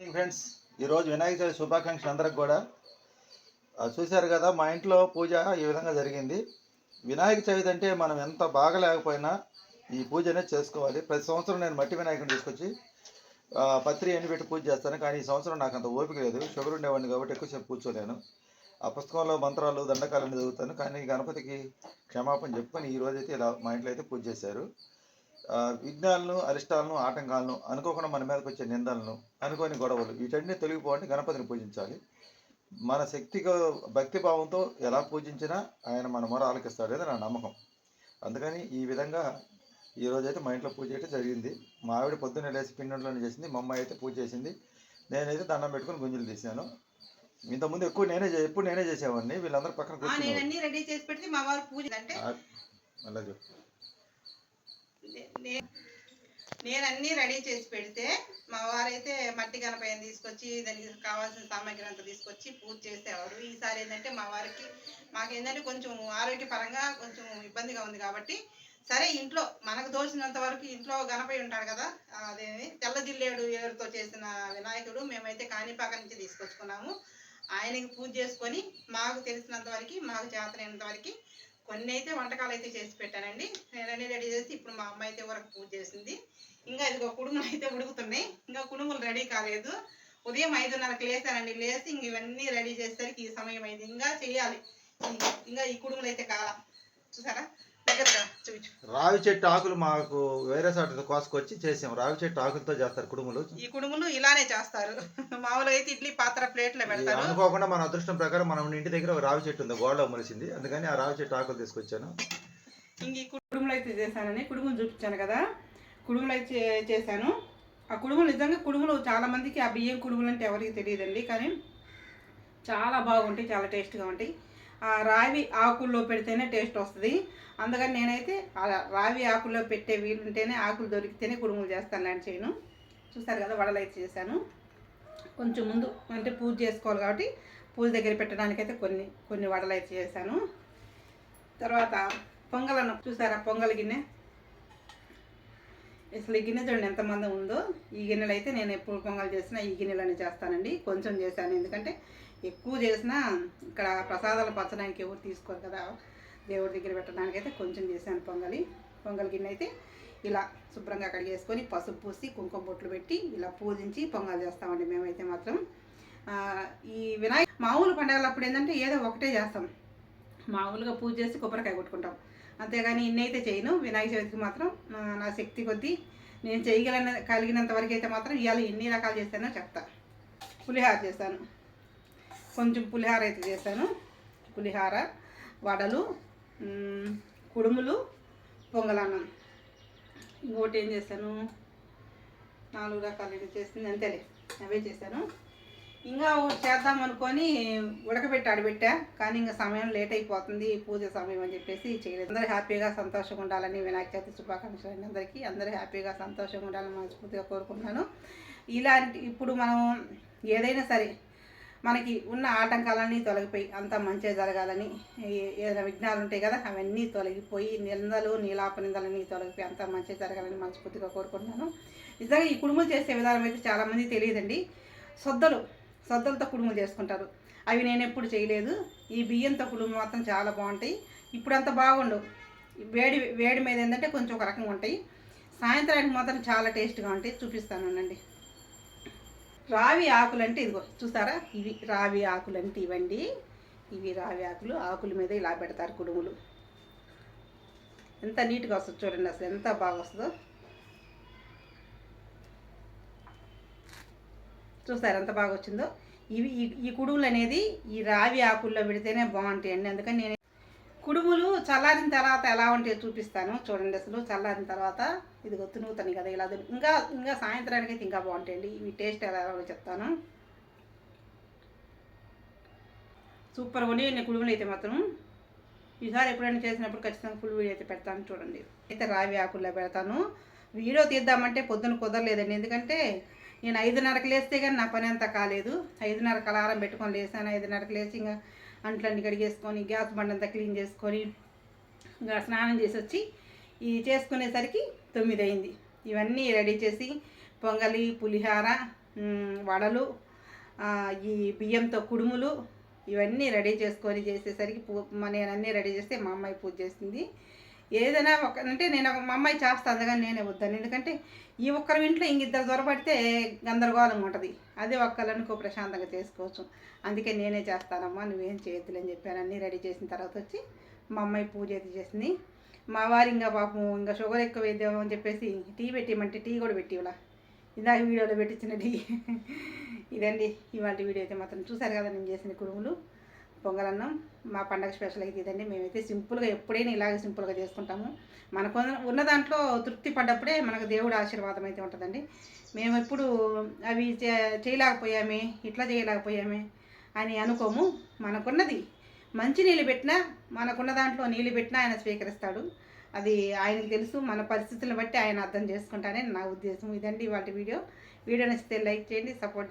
Morning friends ఈరోజు వినాయక చవితి శుభాకాంక్షలు అందరికి కూడా. చూశారు కదా మా ఇంట్లో పూజ ఈ విధంగా జరిగింది. వినాయక చవితి అంటే మనం ఎంత బాగా లేకపోయినా ఈ పూజ అనేది చేసుకోవాలి. ప్రతి సంవత్సరం నేను మట్టి వినాయకుని తీసుకొచ్చి పత్రి ఎండి పెట్టి పూజ చేస్తాను కానీ ఈ సంవత్సరం నాకు అంత ఓపిక లేదు. షుగర్ ఉండేవాడిని కాబట్టి ఎక్కువసేపు కూర్చోలేను. ఆ పుస్తకంలో మంత్రాలు దండకాలను చదువుతాను. కానీ గణపతికి క్షమాపణ చెప్పుకొని ఈ రోజైతే ఇలా మా ఇంట్లో అయితే పూజ చేశారు. విఘ్నాలను అరిష్టాలను ఆటంకాలను అనుకోకుండా మన మీదకి వచ్చే నిందలను అనుకోని గొడవలు వీటన్ని తొలగిపోవాలంటే గణపతిని పూజించాలి. మన శక్తిగా భక్తి భావంతో ఎలా పూజించినా ఆయన మన మొర ఆలకిస్తాడు నా నమ్మకం. అందుకని ఈ విధంగా ఈ రోజైతే మా ఇంట్లో పూజ అయితే జరిగింది. మా ఆవిడ పొద్దున్నే లేచి పిండి చేసింది మా అమ్మాయి అయితే పూజ చేసింది. నేనైతే దండం పెట్టుకుని గుంజలు తీసాను ఇంతకుముందు ఎక్కువ నేనే ఎప్పుడు నేనే చేసేవాడిని వీళ్ళందరూ పక్కన అన్ని రెడీ చేసి పెడితే మా వారు పూజ అంటే మళ్ళా నేను అన్ని రెడీ చేసి పెడితే మా వారైతే మట్టి గణపయ్యని తీసుకొచ్చి దానికి కావాల్సిన సామాగ్రి అంతా తీసుకొచ్చి పూజ చేసేవాడు ఈసారి ఏంటంటే మా వారికి మాకేంటంటే కొంచెం ఆరోగ్యపరంగా కొంచెం ఇబ్బందిగా ఉంది కాబట్టి సరే ఇంట్లో మనకు తోచినంత వరకు ఇంట్లో గణపయ్య ఉంటాడు కదా అదేమి తెల్ల జిల్లేడు చేసిన వినాయకుడు మేమైతే కాణిపాక నుంచి తీసుకొచ్చుకున్నాము. ఆయనకి పూజ చేసుకొని మాకు తెలిసినంత వరకు మాకు చేతనైనంత వరకు కొన్ని అయితే వంటకాలు అయితే చేసి పెట్టానండి. నేను రెడీ చేసి ఇప్పుడు మా అమ్మ అయితే వరకు పూజ చేసింది. ఇంకా ఇదిగో కుడుములు అయితే ఉడుకుతున్నాయి. ఇంకా కుడుములు రెడీ కాలేదు. ఉదయం ఐదున్నరకు లేసానండి లేసి ఇంక ఇవన్నీ రెడీ చేసేసరికి ఈ సమయం అయింది. ఇంకా చేయాలి. ఇంకా ఈ కుడుములు అయితే కాల. చూసారా? రావి చెట్టు ఆకులు మాకు వేరే చోట కోసుకొచ్చి చేసాం. రావి చెట్టు ఆకులతో చేస్తారు కుడుములు. ఈ కుడుములు ఇలానే చేస్తారు. మామూలుగా అయితే ఇడ్లీ పాత్ర ప్లేట్లో పెడతారు. అనుకోకుండా మన అదృష్టం ప్రకారం మన ఇంటి దగ్గర ఒక రావి చెట్టు ఉంది గోడలో మొలిసింది అందుకని ఆ రావి చెట్టు ఆకులు తీసుకొచ్చాను. ఇంక ఈ కుడుములు అయితే చేశానని కుడుములు చూపించాను కదా. కుడుములు అయితే చేశాను. ఆ కుడుములు నిజంగా కుడుములు చాలా మందికి ఆ బియ్యం కుడుములు అంటే ఎవరికి తెలియదండి కానీ చాలా బాగుంటాయి చాలా టేస్ట్గా ఉంటాయి. రావి ఆకుల్లో పెడితేనే టేస్ట్ వస్తుంది. అందుకని నేనైతే ఆ రావి ఆకుల్లో పెట్టే వీలుంటేనే ఆకులు దొరికితేనే కుడుములు చేస్తాను లాంటి చేయను. చూస్తారు కదా వడలు అయితే చేశాను. కొంచెం ముందు అంటే పూజ చేసుకోవాలి కాబట్టి పూజ దగ్గర పెట్టడానికైతే కొన్ని కొన్ని వడలు అయితే చేశాను. తర్వాత పొంగలను చూసారా పొంగల్ గిన్నె? అసలు ఈ గిన్నె చూడండి ఎంతమంది ఉందో. ఈ గిన్నెలు అయితే నేను ఎప్పుడు పొంగల్ చేసినా ఈ గిన్నెలని చేస్తానండి. కొంచెం చేశాను. ఎందుకంటే ఎక్కువ చేసినా ఇక్కడ ప్రసాదాలు పచ్చడానికి ఎవరు తీసుకోరు కదా. దేవుడి దగ్గర పెట్టడానికి అయితే కొంచెం చేశాను పొంగలి. పొంగల్ గిన్నె అయితే ఇలా శుభ్రంగా కడిగేసుకొని పసుపు పూసి కుంకుమ బొట్లు పెట్టి ఇలా పూజించి పొంగల్ చేస్తామండి మేమైతే మాత్రం. ఈ వినాయక మామూలు పండగలప్పుడు ఏంటంటే ఏదో ఒకటే చేస్తాం. మామూలుగా పూజ చేసి కొబ్బరికాయ కొట్టుకుంటాం. అంతేగాని ఇన్నైతే చేయను. వినాయక చవితికి మాత్రం నా శక్తి కొద్దీ నేను చేయగలిగిన కలిగినంత వరకు అయితే మాత్రం ఇవాళ ఎన్ని రకాలు చేశానో చెప్తా. పులిహార చేశాను కొంచెం పులిహార అయితే చేశాను. పులిహార వడలు కుడుములు పొంగలన్నం. ఇంకోటి ఏం చేశాను? నాలుగు రకాలు ఇది చేసింది అంతేలే. అవే చేశాను. ఇంకా చేద్దాం అనుకొని ఉడకబెట్టి అడబెట్టా కానీ ఇంకా సమయం లేట్ అయిపోతుంది. పూజ సమయం అని చెప్పేసి చేయలేదు. అందరూ హ్యాపీగా సంతోషంగా ఉండాలని వినాయక చవితి శుభాకాంక్షలు అండి అందరికీ. అందరూ హ్యాపీగా సంతోషంగా ఉండాలని మనస్ఫూర్తిగా కోరుకుంటున్నాను. ఇలాంటి ఇప్పుడు మనం ఏదైనా సరే మనకి ఉన్న ఆటంకాలన్నీ తొలగిపోయి అంతా మంచిగా జరగాలని ఏదైనా విఘ్నాలు ఉంటాయి కదా అవన్నీ తొలగిపోయి నిందలు నీలాప నిందలన్నీ తొలగిపోయి అంతా మంచిగా జరగాలని మనస్ఫూర్తిగా కోరుకుంటున్నాను. నిజంగా ఈ కుడుములు చేసే విధానం అయితే చాలామంది తెలియదండి. సొద్దలు సొద్దలతో కుడుములు చేసుకుంటారు. అవి నేను ఎప్పుడు చేయలేదు. ఈ బియ్యంతో కుడుములు మాత్రం చాలా బాగుంటాయి. ఇప్పుడు అంత బాగుండవు వేడి వేడి మీద ఏంటంటే కొంచెం ఒక రకంగా ఉంటాయి. సాయంత్రానికి మాత్రం చాలా టేస్ట్గా ఉంటాయి. చూపిస్తాను అండి రావి ఆకులు అంటే ఇదిగో చూసారా? ఇవి రావి ఆకులు అంటే ఇవండి. ఇవి రావి ఆకులు. ఆకుల మీద ఇలా పెడతారు కుడుములు. ఎంత నీట్గా వస్తుంది చూడండి అసలు. ఎంత బాగా వస్తుందో. చూసారు ఎంత బాగా వచ్చిందో? ఇవి ఈ- ఈ కుడుములు అనేది ఈ రావి ఆకుల్లో పెడితేనే బాగుంటాయండి అందుకని నేను కుడుములు చల్లారిన తర్వాత ఎలా ఉంటాయో చూపిస్తాను. చూడండి అసలు చల్లారిన తర్వాత ఇది గుర్తునుగుతాను కదా ఇలా ఇంకా ఇంకా సాయంత్రానికి అయితే ఇంకా బాగుంటాయండి. ఇవి టేస్ట్ ఎలా ఎలా చెప్తాను. సూపర్ ఉండి నేను కుడుములు అయితే మాత్రం ఈసారి ఎప్పుడైనా చేసినప్పుడు ఖచ్చితంగా ఫుల్ వీడియో అయితే పెడతాను చూడండి. అయితే రావి ఆకుల్లో పెడతాను. వీడియో తీద్దామంటే పొద్దున కుదరలేదండి. ఎందుకంటే నేను ఐదున్నరకు లేస్తే కానీ నా పని అంతా కాలేదు. ఐదున్నరకు అలారం పెట్టుకొని లేసాను. ఐదున్నరకు లేచి ఇంకా అంట్లన్నీ కడిగేసుకొని గ్యాస్ బండ్ అంతా క్లీన్ చేసుకొని ఇంకా స్నానం చేసి వచ్చి ఇది చేసుకునేసరికి తొమ్మిది అయింది ఇవన్నీ రెడీ చేసి పొంగలి పులిహార వడలు ఈ బియ్యంతో కుడుములు ఇవన్నీ రెడీ చేసుకొని చేసేసరికి పూ మ- నేను అన్నీ రెడీ చేస్తే మా అమ్మాయి పూజ చేసింది ఏదైనా ఒక అంటే నేను ఒక మా అమ్మాయి చేస్తాను కానీ నేనే వద్దాను. ఎందుకంటే ఈ ఒక్కరి ఇంట్లో ఇంకిద్దరు దొరబడితే గందరగోళంగా ఉంటుంది. అదే ఒక్కళ్ళనుకో ప్రశాంతంగా చేసుకోవచ్చు. అందుకే నేనే చేస్తానమ్మా నువ్వేం చేయొద్దులే అని చెప్పాను అన్నీ రెడీ చేసిన తర్వాత వచ్చి మా అమ్మాయి పూజ అయితే చేసింది. మా వారు ఇంకా పాపం ఇంకా షుగర్ ఎక్కువ వేద్దాం అని చెప్పేసి టీ పెట్టిమంటే టీ కూడా పెట్టి ఇలా ఇందాక వీడియోలో పెట్టించిన టీ. ఇదండి ఇవాళ వీడియో అయితే మాత్రం చూసారు కదా నేను చేసిన కురుములు పొంగలన్నం మా పండగ స్పెషల్ అయితే ఇదండి. మేమైతే సింపుల్గా ఎప్పుడైనా ఇలాగే సింపుల్గా చేసుకుంటాము. మనకు ఉన్న- దాంట్లో తృప్తి పడ్డప్పుడే మనకు దేవుడు ఆశీర్వాదం అయితే ఉంటుందండి. మేము ఎప్పుడు అవి చే- చేయలేకపోయామే ఇట్లా చేయలేకపోయామే అని అనుకోము. మనకున్నది మంచి నీళ్ళు పెట్టినా మనకున్న దాంట్లో నీళ్ళు పెట్టినా ఆయన స్వీకరిస్తాడు. అది ఆయనకు తెలుసు మన పరిస్థితులను బట్టి ఆయన అర్థం చేసుకుంటానే నా ఉద్దేశం. ఇదండి వాటి వీడియో. వీడియో నచ్చితే లైక్ చేయండి సపోర్ట్